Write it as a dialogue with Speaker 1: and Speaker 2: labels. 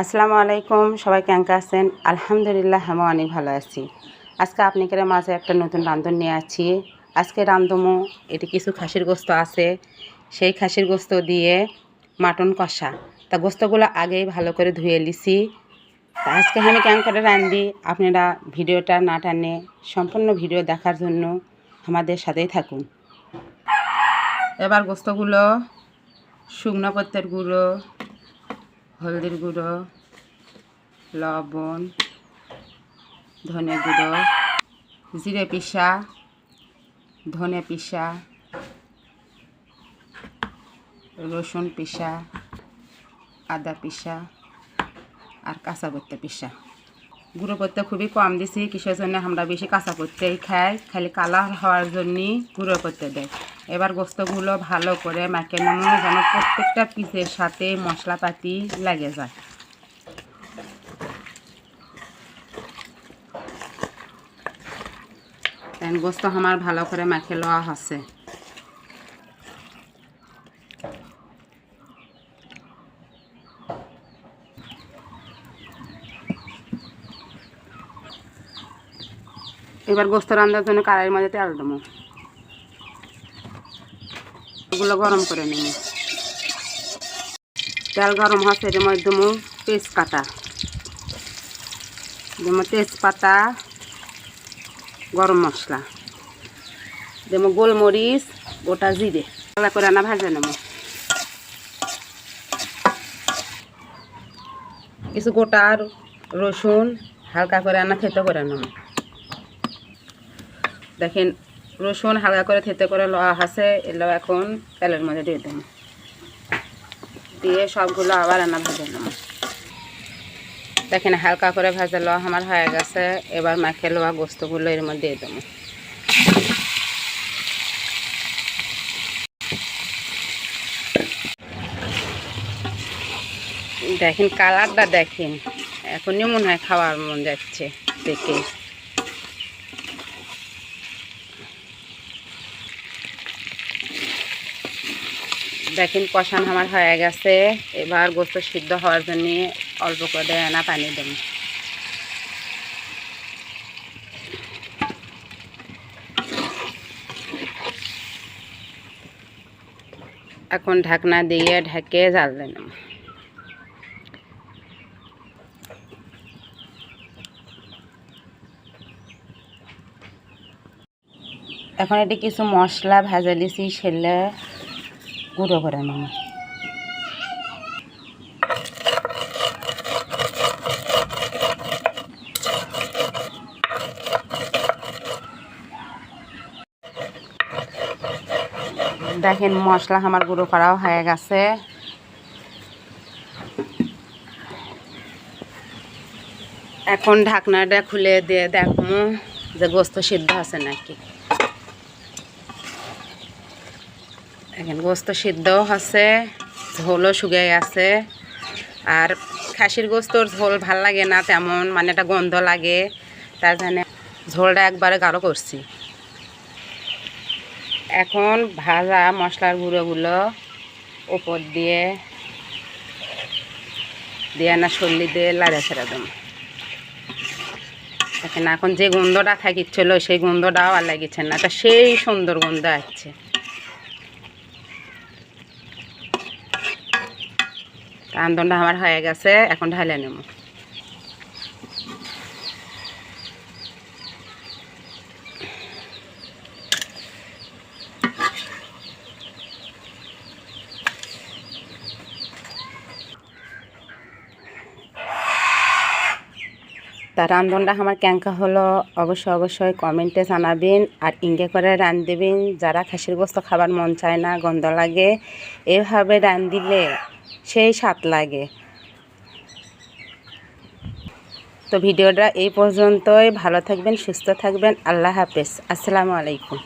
Speaker 1: আসসালামু আলাইকুম, সবাই কেমন আছেন? আলহামদুলিল্লাহ আমি অনেক ভালো আছি। আজকে আপনাদের মাঝে একটা নতুন রান্ধন নিয়ে আছি আজকে রান্ধমো এটি কিছু খাসির গোস্ত আছে। সেই খাসির গোস্ত দিয়ে মাটন কষা। তা গোস্তগুলো আগেই ভালো করে ধুয়ে লিছি তা আজকে আমি কেমন করে রান্ধি, আপনারা ভিডিওটা না টানে সম্পূর্ণ ভিডিও দেখার জন্য আমাদের সাথেই থাকুন। এবার গোস্তগুলো, শুকনো পত্তের গুঁড়ো হলদির গুঁড়ো, লবণ, ধনে গুঁড়ো, জিরে পিসা, ধনে পিসা, রসুন পিসা, আদা পিসা আর কাঁচা বত্তা পিসা। গুঁড়ো করতে খুবই কম দিছি, কিসের জন্য আমরা বেশি কাঁচা করতেই খাই, খালি কালার হওয়ার জন্যই গুঁড়ো করতে দেয়। এবার গোস্তগুলো ভালো করে মাকে নেমো যেন প্রত্যেকটা পিসের সাথে মশলাপাতি লেগে যায়। গোস্ত আমার ভালো করে মাখে লওয়া আছে এবার গোস্ত রান্নার জন্য কড়াইয়ের মধ্যে তেল দেবো। ওগুলো গরম করে নিব তেল গরম হচ্ছে এর মধ্যে দেবো তেজপাতা। দেবো তেজপাতা, গরম মশলা। দেবো গোলমরিচ, গোটা জিরে। ভালো করে না ভাজে নেব। কিছু গোটা রসুন হালকা করে আনা থেতো করে নেব। দেখেন, রসুন হালকা করে থেতে করে লওয়া আছে এগুলো এখন তেলের মধ্যে দিয়ে দেবো। দিয়ে সবগুলো আবার রান্না ভেজে নেব দেখেন, হালকা করে ভাজা লওয়া আমার হয়ে গেছে, এবার মাখে লওয়া গোস্তগুলো এর মধ্যে দিয়ে দেবো। দেখেন, কালারটা দেখেন, এখনই মনে হয় খাওয়ার মন যাচ্ছে দেখে। দেখেন কষান আমার হয়ে গেছে। এবার গোস্ত সিদ্ধ হওয়ার জন্য অল্প করে না পানি দেব এখন ঢাকনা দিয়ে ঢেকে জাল দেন। এখন এটি কিছু মশলা ভেজে লিছি সেলে গুঁড়ো করে নেব। দেখেন মশলা আমার গুঁড়ো করাও হয়ে গেছে। এখন ঢাকনাটা খুলে দিয়ে দেখব যে গোস্ত সিদ্ধ আছে নাকি। এখন গোস্ত সিদ্ধও আছে ঝোলও শুকিয়ে গেছে। আর খাসির গোস্তর ঝোল ভালো লাগে না তেমন মানে একটা গন্ধ লাগে, তার জন্য ঝোলটা একবারে গাঢ় করছি। এখন ভাজা মশলার গুঁড়োগুলো ওপর দিয়ে দিয়ে না সল্লি দিয়ে লাড়ে ছেড়ে দেবো। এখন এখন যে গন্ধটা থাকিচ্ছিল সেই গন্ধটাও আর লাগিচ্ছে না তা সেই সুন্দর গন্ধ আসছে। রান্ধনটা আমার হয়ে গেছে, এখন ঢালে নেব। তা রান্ধনটা আমার ক্যাঙ্কা হলো, অবশ্যই অবশ্যই কমেন্টে জানাবেন আর ইঙ্গে করে রান দেবেন। যারা খাসির গোস্ত খাবার মন চায় না, গন্ধ লাগে, এভাবে রান দিলে সেই স্বাদ লাগে। তো ভিডিওটা এই পর্যন্তই। ভালো থাকবেন, সুস্থ থাকবেন। আল্লাহ হাফেজ। আসসালামু আলাইকুম।